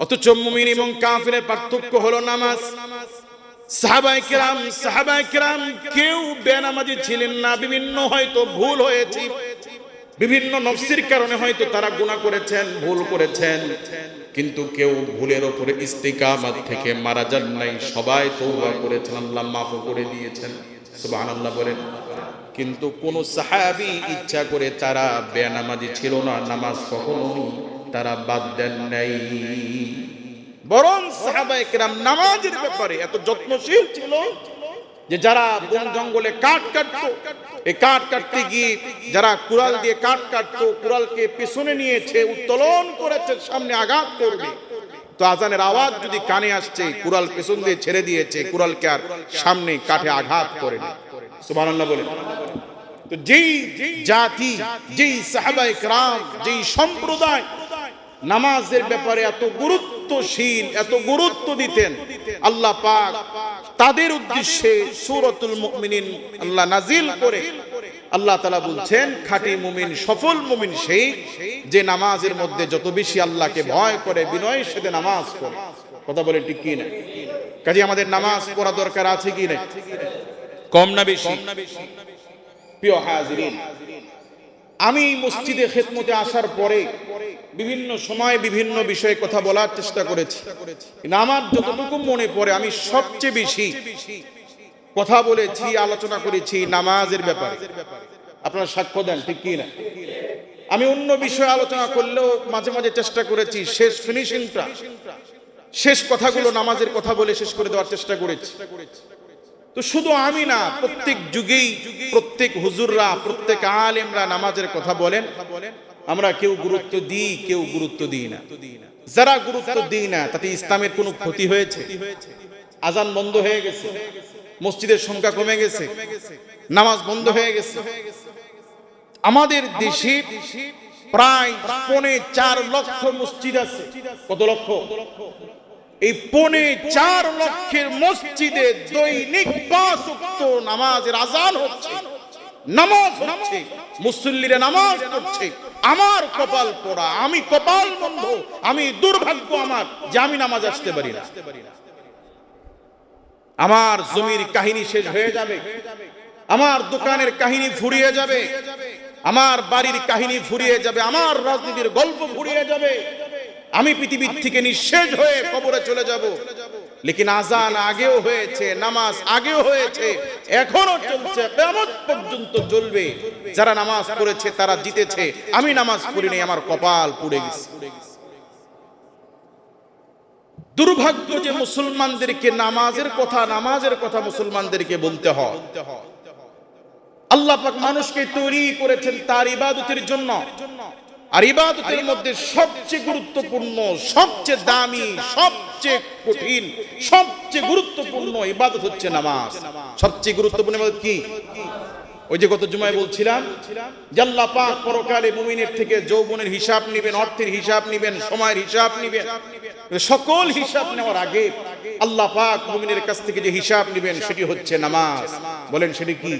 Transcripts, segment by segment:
অথচ মুমিন এবং কাফিরের পার্থক্য হলো নামাজ। কেউ ছিলেন না, বিভিন্ন হয়তো ভুল হয়েছে, বিভিন্ন কারণে হয়তো তারা করেছেন, ভুল করেছেন, কিন্তু কেউ ভুলের ওপরে থেকে মারা যান নাই, সবাই করে দিয়েছেন কিন্তু কোন সাহাবী ইচ্ছা করে তারা বেনামাজি ছিল না, নামাজ কখনোই তারা বাদ দেন নাই। বরং সাহাবা একরাম নামাজের ব্যাপারে এত যত্নশীল ছিল যে যারা বন জঙ্গলে কাঠ কাটত, এই কাঠ কাটতে গিয়ে যারা কুড়াল দিয়ে কাঠ কাটতো, কুড়ালকে পিছনে নিয়েছে, উত্তোলন করেছে, সামনে আঘাত করবে। তো আজানের আওয়াজ যদি কানে আসছে, কুড়াল পিছন দিয়ে ছেড়ে দিয়েছে, কুড়ালকে আর সামনে কাঠে আঘাত করে সুবহানাল্লাহ বলে তো যেই জাতি, যেই সাহাবা ইকরাম যেই সম্প্রদায় নামাজের ব্যাপারে এত গুরুত্বশীল, এত গুরুত্ব দিতেন। আল্লাহ পাক তাদের উদ্দেশ্যে সূরাতুল মুমিনিন আল্লাহ নাজিল করে আল্লাহ তালা বলছেন, খাঁটি মুমিন, সফল মুমিন সেই যে নামাজের মধ্যে যত বেশি আল্লাহকে ভয় করে, বিনয়ের সাথে নামাজ পড়ে। কথা বলে ঠিক কি না কাজে আমাদের নামাজ পড়া দরকার আছে কি না কম না বেশি? প্রিয় হাজিরিন আমি মসজিদে খেদমতে আসার পরে বিভিন্ন সময় বিভিন্ন বিষয়ে কথা বলার চেষ্টা করেছি। আমার যতটুকু মনে পড়ে, আমি সবচেয়ে বেশি কথা বলেছি, আলোচনা করেছি নামাজের ব্যাপারে। আপনারা সাক্ষ্য দেন, ঠিক কি না আমি অন্য বিষয়ে আলোচনা করলেও মাঝে মাঝে চেষ্টা করেছি, শেষ ফিনিশিংটা শেষ কথাগুলো নামাজের কথা বলে শেষ করে দেওয়ার চেষ্টা করেছি। তো শুধু আমি না, প্রত্যেক যুগেই প্রত্যেক হুজুররা, প্রত্যেক আলেমরা নামাজের কথা বলেন। আমরা কেউ গুরুত্ব দিই, কেউ গুরুত্ব দিই না। যারা গুরুত্ব দিই না, তাতে ইসলামের কোনো ক্ষতি হয়েছে? আজান বন্ধ হয়ে গেছে। মসজিদের সংখ্যা কমে গেছে। নামাজ বন্ধ হয়ে গেছে। আমাদের দেশে প্রায় পৌনে চার লক্ষ মসজিদ আছে। কত লক্ষ? এই পনে চার লক্ষের মসজিদে দৈনিক পাঁচ নামাজের আজান হচ্ছে, নামাজ হচ্ছে, মুসল্লিরা নামাজ পড়ছে, আমার কপাল পড়া, আমি কপাল বন্ধ, আমি দুর্ভাগ্য আমার যে আমি নামাজ আসতে পারি না। আমার জমির কাহিনী শেষ হয়ে যাবে, আমার দোকানের কাহিনী ফুরিয়ে যাবে, আমার বাড়ির কাহিনী ফুরিয়ে যাবে, আমার রাজনীতির গল্প ফুরিয়ে যাবে। আমি পৃথিবীর থেকে নিঃশেষ হয়ে কবরে চলে যাব। লেকিন আজান আগেও হয়েছে নামাজ আগেও হয়েছে এখনও চলছে কেমন পর্যন্ত চলবে। যারা নামাজ পড়েছে তারা জিতেছে। আমি নামাজ পড়িনি আমার কপাল পুড়ে গেছে। দুর্ভাগ্য যে মুসলমানদেরকে নামাজের কথা নামাজের কথা মুসলমানদেরকে বলতে হয়। আল্লাহ পাক মানুষকে তৈরি করেছেন তার ইবাদতের জন্য। আর ইবাদতের মধ্যে সবচেয়ে গুরুত্বপূর্ণ, সবচেয়ে দামি, সবচেয়ে কঠিন, সবচেয়ে গুরুত্বপূর্ণ ইবাদত হচ্ছে নামাজ। সবচেয়ে গুরুত্বপূর্ণ ইবাদত কি? ওই যে গত জুমায় বলছিলাম জাল্লা পাক পরকালে মুমিনের থেকে যৌবনের হিসাব নেবেন, অর্থের হিসাব নেবেন, সময়ের হিসাব নেবেন। সকল হিসাব নেওয়ার আগে আল্লাহ পাক মুমিনের কাছ থেকে যে হিসাব নেবেন, সেটি হচ্ছে নামাজ। বলেন সেটি কি?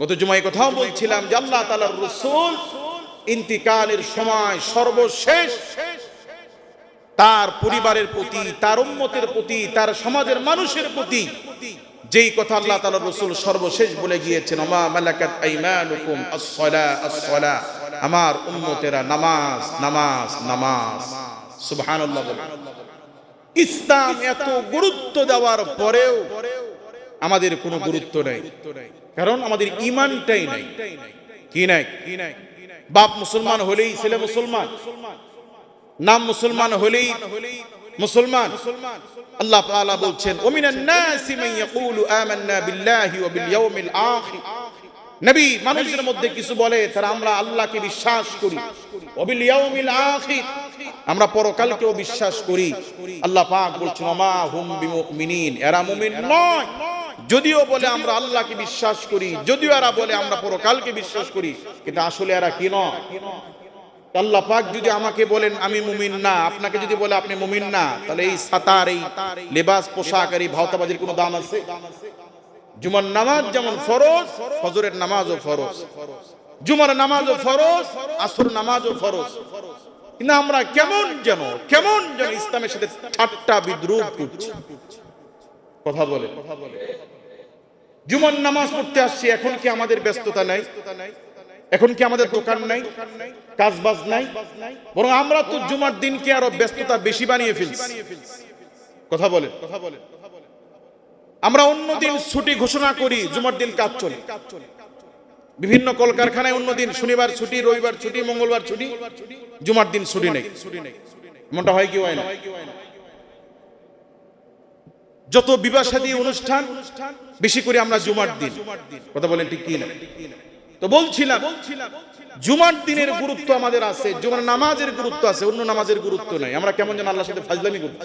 গত জুমায় কথাও বলছিলাম যে আল্লাহ তাআলার রাসূল ইন্তিকালের সময় সর্বশেষ তার পরিবারের প্রতি, তার উম্মতের প্রতি, তার সমাজের মানুষের প্রতি যেই কথা আল্লাহ তাআলা রাসূল সর্বশেষ বলে গিয়েছেন আমার উম্মতেরা নামাজ নামাজ নামাজ। সুবহানাল্লাহ ইসলাম এত গুরুত্ব দেওয়ার পরেও আমাদের কোনো গুরুত্ব নাই। কারণ আমাদের ইমানটাই নাই কি নাই। কি নাই? বাপ মুসলমান হলেই ছেলে মুসলমান, নাম মুসলমান হলেই মুসলমান। আল্লাহ তাআলা বলছেন, ওমিনান নাসি মান ইয়াকুলু আমান্না বিল্লাহি ওয়া বিল ইয়াউমিল আখির। নবী মানুষের মধ্যে কিছু বলে, তারা আমরা আল্লাহকে বিশ্বাস করি ওবিল ইয়াউমিল আখির। আমরা পরকালকেও বিশ্বাস করি। আল্লাহ পাক বলছেন মা হুম বিমুমিনিন। এরা মুমিন নয়। যদিও বলে আমরা আল্লাহকে বিশ্বাস করি, যদিও এরা বলে আমরা পরকালকে বিশ্বাস করি, কিন্তু আসলে এরা কি নয়? আল্লাহ পাক যদি আমাকে বলেন, আমি মুমিন না, আপনাকে যদি বলে, আপনি মুমিন না, তাহলে এই সাতার, এই লেবাস, পোশাক আর এই ভাওতাবাজির কোনো দাম আছে? জুমার নামাজ যেমন ফরজ, ফজরের নামাজও ফরজ। জুমার নামাজও ফরজ আসর নামাজও ফরজ। কিন্তু আমরা কেমন যেন কেমন যেন ইসলামের সাথে ঠাট্টা বিদ্রুপ করছি। কথা বলে কথা বলে জুমার নামাজ পড়তে আসছি, এখন কি আমাদের ব্যস্ততা নাই? এখন কি আমাদের দোকান নাই? কাজ বাজ নাই? বরং আমরা তো জুমার দিনকে আরও ব্যস্ততা বেশি বানিয়ে ফেলছি। কথা বলে কথা বলে আমরা অন্য দিন ছুটি ঘোষণা করি, জুমার দিন কাজ চলে। বিভিন্ন কলকারখানায় অন্য দিন শনিবার ছুটি, রবিবার ছুটি, মঙ্গলবার ছুটি, জুমার দিন ছুটি নেই। এমনটা হয় কি হয় না? যত বিবাহ সাদী অনুষ্ঠান, বেশি করে আমরা জুমার দিন। কথা বলেন ঠিক কি না তো বলছিলাম, জুমার দিনের গুরুত্ব আমাদের আছে, জুমার নামাজের গুরুত্ব আছে, অন্য নামাজের গুরুত্ব নাই। আমরা কেমন যেন আল্লাহর সাথে ফাজলামি করি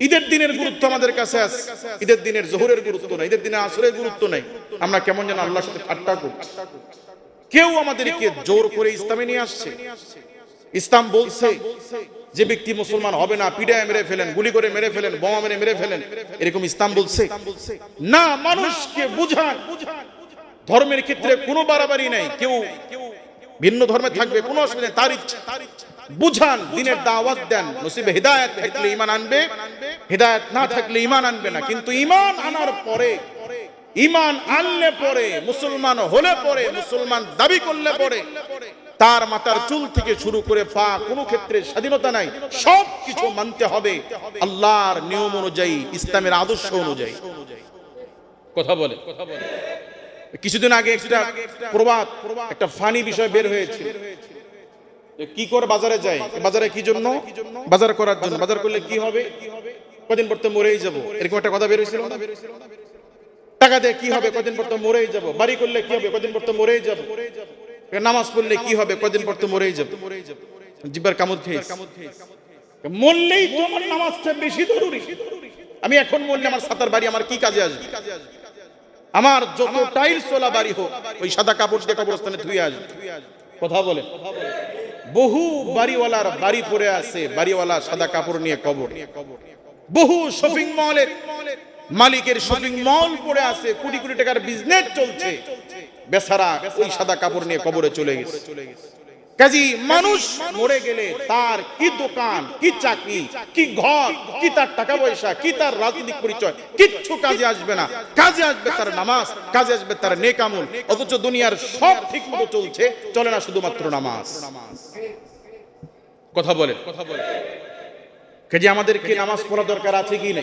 ঈদের দিনের গুরুত্ব আমাদের কাছে আছে, ঈদের দিনের জোহরের গুরুত্ব নাই, ঈদের দিনের আসরের গুরুত্ব নাই। আমরা কেমন যেন আল্লাহর সাথে ঠাট্টা করছি। কেউ আমাদেরকে জোর করে ইসলামে নিয়ে আসছে। ইসলাম বলছে যে ব্যক্তি মুসলমান হবে না, পিড়ায় মেরে ফেলেন, গুলি করে মেরে ফেলেন, বোমা মেরে মেরে ফেলেন, এরকম ইসলাম বলছে? না, মানুষকে বুঝান। ধর্মের ক্ষেত্রে কোনো বাড়াবাড়ি নাই, কেউ ভিন্ন ধর্মে থাকবে, কোনো অসুবিধা তার ইচ্ছা। বুঝান, দিনের দাওয়াত দেন, নসিবে হেদায়েত থাকলে ইমান আনবে, হেদায়েত না থাকলে ইমান আনবে না। কিন্তু ইমান আনার পরে ইমান আনলে পরে, মুসলমান হলে পরে, মুসলমান দাবি করলে পরে তার মাথার চুল থেকে শুরু করে পা, কোনো ক্ষেত্রে স্বাধীনতা নাই সব কিছু মানতে হবে আল্লাহর নিয়ম অনুযায়ী, ইসলামের আদর্শ অনুযায়ী। কথা বলে। কিছুদিন আগে একটা প্রবাদ, একটা ফানি বিষয় বের হয়েছে। কি করে বাজারে যায় বাজারে কি জন্য? বাজার করার জন্য। বাজার করলে কি হবে? কদিন পর তো মরেই যাব। এরকম একটা কথা বের হয়েছিল? টাকা দিয়ে কি হবে? কদিন পর তো মরেই যাব। বাড়ি করলে কি হবে? কদিন পর তো মরেই যাব। নামাজ পড়লে কি হবে? কদিন পর তো মরেই যাবে। জিব্বার কামড় খেয়েছে। মরলেই তো আমার নামাজটা বেশি জরুরি। আমি এখন মরলে আমার সাতার বাড়ি আমার কি কাজে আসবে? আমার যত টাইলস চলা বাড়ি হোক ওই সাদা কাপড় দিয়ে কবরস্থানে ধুয়ে আসবে। কথা বলে। বহু বাড়িওয়ালার বাড়ি পড়ে আছে বাড়িওয়ালা সাদা কাপড় নিয়ে কবর। বহু শপিং মলের মালিকের শপিং মল পড়ে আছে কোটি কোটি টাকার বিজনেস চলছে। বেচারা ওই সাদা কাপড় নিয়ে কবরে চলে গেছে। কাজী মানুষ মরে গেলে তার কি দোকান, কি চাকরি, কি ঘর, কি তার টাকা পয়সা, কি তার রাজনৈতিক পরিচয়, কিচ্ছু কাজে আসবে না। কাজে আসবে তার নামাজ, কাজে আসবে তার নেকামুল অথচ দুনিয়ার সব ঠিক মতো চলছে, চলে না শুধুমাত্র নামাজ। কথা বলে কথা বলে কাজে আমাদেরকে নামাজ পড়া দরকার আছে কি না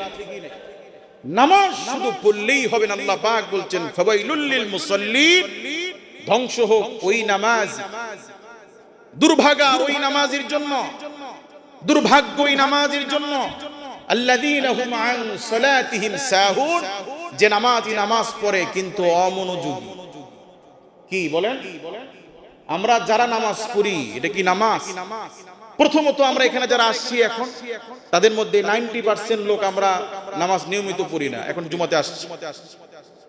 নামাজ শুধু পড়লেই হবে না আল্লাহ পাক বলছেন ফাওয়াইলুল লিল মুসাল্লিন। ধ্বংস হোক ওই নামাজ। দুর্ভাগা ওই নামাজের জন্য। দুর্ভাগ্য ওই নামাজের জন্য। আল্লাযীনা হুম আন সালাতিহিম সাহুন। যে নামাজি নামাজ পড়ে কিন্তু অমনোযোগী। কি বলেন? আমরা যারা নামাজ পড়ি এটা কি নামাজ? প্রথমত আমরা এখানে যারা আসছি এখন, তাদের মধ্যে নাইনটি পার্সেন্ট লোক আমরা নামাজ নিয়মিত পড়ি না। এখন জুমাতে আসছি।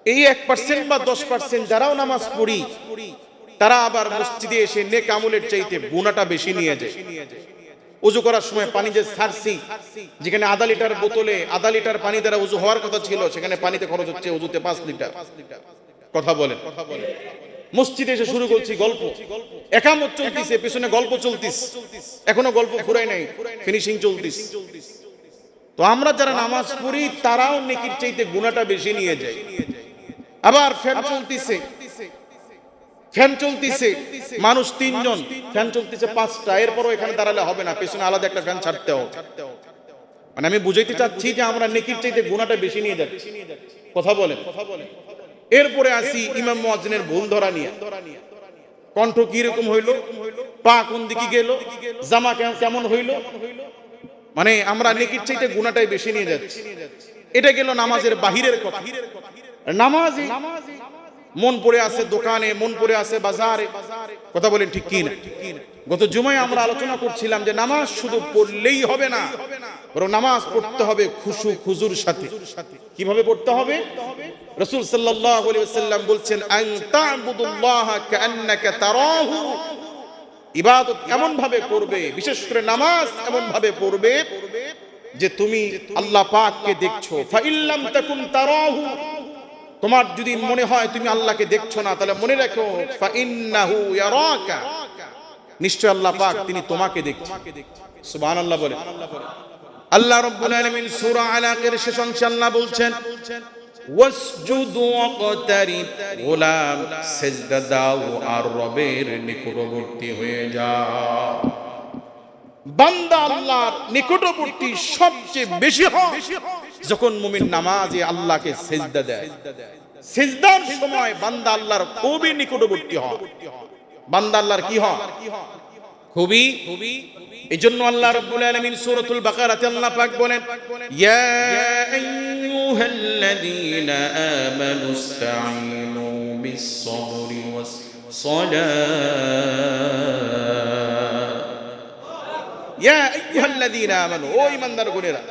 এই এক পার্সেন্ট বা দশ পার্সেন্ট যারাও নামাজ পড়ি, তারা আবার মসজিদে এসে নেক আমলের চাইতে গুণাটা বেশি নিয়ে যায়। উজু করার সময় পানি যে ছাড়ছি যেখানে আধা লিটার বোতলে আধা লিটার পানি দ্বারা উজু হওয়ার কথা ছিল, সেখানে পানিতে খরচ হচ্ছে উজুতে পাঁচ লিটার। কথা বলেন কথা বলেন। মসজিদে এসে শুরু করছি গল্প। একামত চলতিছে পেছনে গল্প চলতিস এখনও গল্প ফুরাই নাই ফিনিশিং চলতিস তো আমরা যারা নামাজ পড়ি তারাও নেকির চাইতে গুণাটা বেশি নিয়ে যায়। আবার ফ্যান চলতিছে। ফ্যান চলতিছে। মানুষ তিনজন। ফ্যান চলতিছে পাঁচটা। এরপরও এখানে দাঁড়ালে হবে না। পেছনে আলাদা একটা ফ্যান ছাড়তে হবে। মানে আমি বুঝাইতে চাচ্ছি যে আমরা নেকির চাইতে গুণাটা বেশি নিয়ে যাচ্ছি। কথা বলেন। কথা বলেন। এরপরে আসি ইমাম মুয়াজ্জিনের ভুল ধরা নিয়ে। কণ্ঠ কি রকম হইল? পা কোন দিকে গেল? জামা কেমন- কেমন হইল? মানে আমরা নেকির চাইতে গুণাটাই বেশি নিয়ে যাচ্ছি। এটা গেল নামাজের বাহিরের কথা। নামাজ মন পড়ে আছে দোকানে, মন পড়ে আছে বাজারে। কথা বলেন ঠিক কি না গত জুমায় আমরা আলোচনা করছিলাম যে নামাজ শুধু পড়লেই হবে না, বরং নামাজ পড়তে হবে খুশু খুজুর সাথে। কীভাবে পড়তে হবে? রাসূল সাল্লাল্লাহু আলাইহি ওয়াসাল্লাম বলছেন, আন তা'বুদুল্লাহ কাআন্নাকা তারাহু। ইবাদত এমন ভাবে করবে, বিশেষ করে নামাজ এমন ভাবে পড়বে যে তুমি আল্লাহ পাককে দেখছ। ফা ইল্লাম তাকুন তারাহু। তোমার যদি মনে হয় তুমি আল্লাহকে দেখছ না তাহলে মনে রাখো নিশ্চয় আল্লাহ পাক তিনি তোমাকে দেখছেন সুবহানাল্লাহ বলে। আল্লাহ রাব্বুল আলামিন সূরা আলাকের শেষ অংশে আল্লাহ বলছেন ওয়াসজুদ ওয়াকতারিব গোলাম সেজদা দাও আর রবের নিকটবর্তী হয়ে যাও বান্দা আল্লাহর নিকটবর্তী সবচেয়ে বেশি হয়। যখন মুমিন নামাজে আল্লাহকে সেজদা দেয়, সেজদার সময় বান্দা আল্লাহর খুবই নিকটবর্তী হয়। বান্দা আল্লাহর কি হয়? খুবই। এই জন্য আল্লাহ রাব্বুল আলামিন সূরাতুল বাকারাতে আল্লাহ পাক বলেন, ইয়া আইয়ুহাল্লাযীনা আমানুস্তাঈনু বিস-সাবরি ওয়াস-সালাহ ইয়া আইয়ুহাল্লাযীনা আমানু, ও ঈমানদার গুণেরা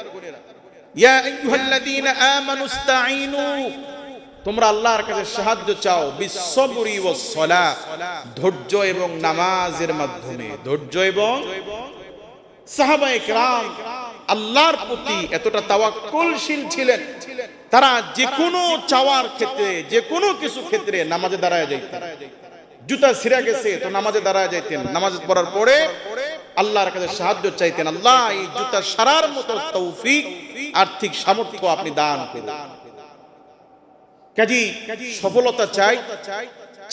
তোমরা আল্লাহর কাছে সাহায্য চাও বিশ্ববরি ও সলা ধৈর্য এবং নামাজের মাধ্যমে। ধৈর্য এবং আল্লাহর প্রতি এতটা ছিলেন। তারা যে কোনো চাওয়ার ক্ষেত্রে যে কোনো কিছু ক্ষেত্রে নামাজে দাঁড়ায় যাইতেন। জুতা ছিঁড়া গেছে, তো নামাজে দাঁড়ায় যাইতেন। নামাজ পড়ার পরে আল্লাহর কাছে সাহায্য চাইতেন, আল্লাহ এই জুতা সারার মতো তৌফিক, আর্থিক সামর্থ্য আপনি দান করুন। কাজী, সফলতা চাই,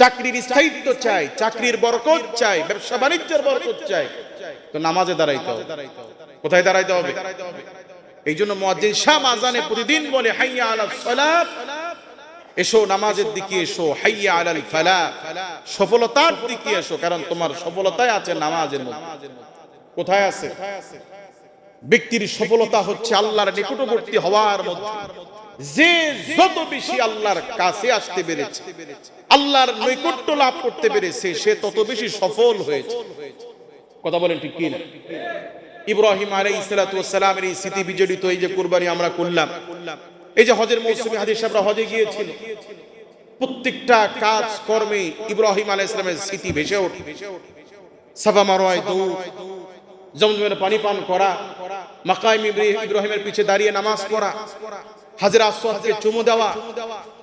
চাকরির স্থায়িত্ব চাই, চাকরির বরকত চাই, ব্যবসা বাণিজ্যের বরকত চাই। তো নামাজে দাঁড়াইতে হবে। কোথায় দাঁড়াইতে হবে? এই জন্য মুয়াজ্জিন শাহ আজানে প্রতিদিন বলে, হাইয়া আলা সালাত। এসো নামাজের দিকে এসো, হাইয়া আলাল ফালা সফলতার দিকে এসো, কারণ তোমার সফলতায় আছে নামাজের মধ্যে। কোথায় আছে? ব্যক্তির সফলতা হচ্ছে আল্লাহর নিকটবর্তী হওয়ার মধ্যে। যে যত বেশি আল্লাহর কাছে আসতে পেরেছে, আল্লাহর নৈকট্য লাভ করতে পেরেছে, সে তত বেশি সফল হয়েছে। কথা বলেন ঠিক কি না ইব্রাহিম আলাই সালামের এই স্মৃতি বিজড়িত, এই যে কুরবানি আমরা করলাম, এই যে হজের মৌসুমী হাদিস আমরা হজে গিয়েছিল, প্রত্যেকটা কাজ কর্মে ইব্রাহিম আলাই ইসলামের স্মৃতি ভেসে ওঠে। সাফা মারোয়ায় দৌড় জমজমের পানি পান করা, মাকাইম ইব্রাহিমের পিছে দাঁড়িয়ে নামাজ পড়া, হাজরা আসওয়াদকে চুমু দেওয়া,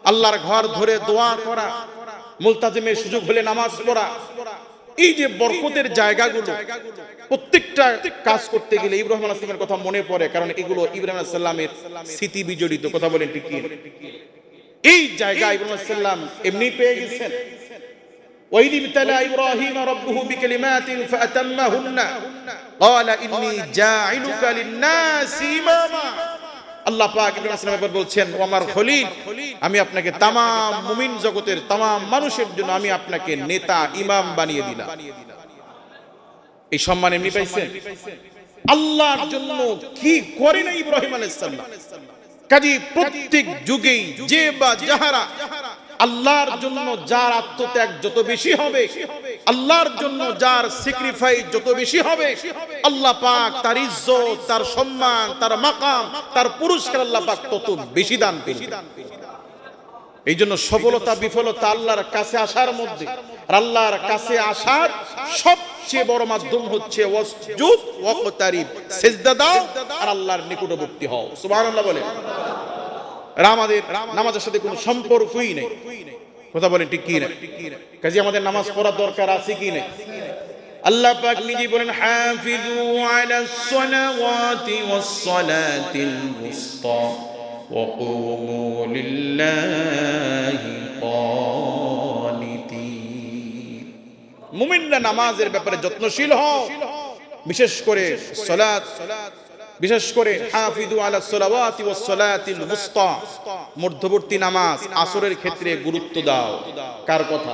আল্লাহর ঘর ধরে দোয়া করা, মুলতাজিমের সুযোগ হলে নামাজ পড়া, এই যে বরকতের জায়গাগুলো, প্রত্যেকটা কাজ করতে গেলে ইব্রাহিম আলাইহিস কথা মনে পড়ে, কারণ এগুলো ইব্রাহিম আলাইহিস সালামের স্মৃতি বিজড়িত, কথা বলেন কি? এই জায়গা ইব্রাহিম আলাইহিস সালাম এমনি পেয়ে গেছেন। وإذ ابتلى إبراهيم ربه بكلمات فأتمهن قال إني جاعلك للناس إماما আল্লাহ পাক ইব্রাহিম আলাইহিস সালামের বলছেন ও আমার খলিল আমি আপনাকে তামাম মুমিন জগতের তামাম মানুষের জন্য আমি আপনাকে নেতা ইমাম বানিয়ে দিলাম এই সম্মান এমনি পাইছেন আল্লাহর জন্য কি করে না ইব্রাহিম আলাইহিস সালাম কাজী প্রত্যেক যুগেই যে বা যাহারা আল্লাহর জন্য যার আত্মত্যাগ যত বেশি হবে, আল্লাহর জন্য যার স্যাক্রিফাইস যত বেশি হবে, আল্লাহ পাক তার ইজ্জত, তার সম্মান, তার মাকাম, তার পুরস্কার আল্লাহ পাক তত বেশি দান করবে এই জন্য সফলতা, বিফলতা আল্লাহর কাছে আসার মধ্যে আল্লাহর কাছে আসার সবচেয়ে বড় মাধ্যম হচ্ছে ওয়াকতারিব সিজদা দাও আর আল্লাহর নিকটবর্তী হও। সুবহানাল্লাহ বলে এরা আমাদের নামাজের সাথে কোনো সম্পর্কই নেই। কথা বলেন ঠিক কি না? কাজে, আমাদের নামাজ পড়ার দরকার আছে কি নেই? আল্লাহ পাক নিজে বলেন হাফিজু আলাস সালাওয়াতি ওয়াস সালাতিল মুস্তা লিল্লাহি মুমিনরা নামাজের ব্যাপারে যত্নশীল হও। বিশেষ করে সালাত বিশেষ করে হাফিদু আলা সালাওয়াতি ওয়াস সালাতিল মুস্তা মধ্যবর্তী নামাজ, আসরের ক্ষেত্রে গুরুত্ব দাও। কার কথা?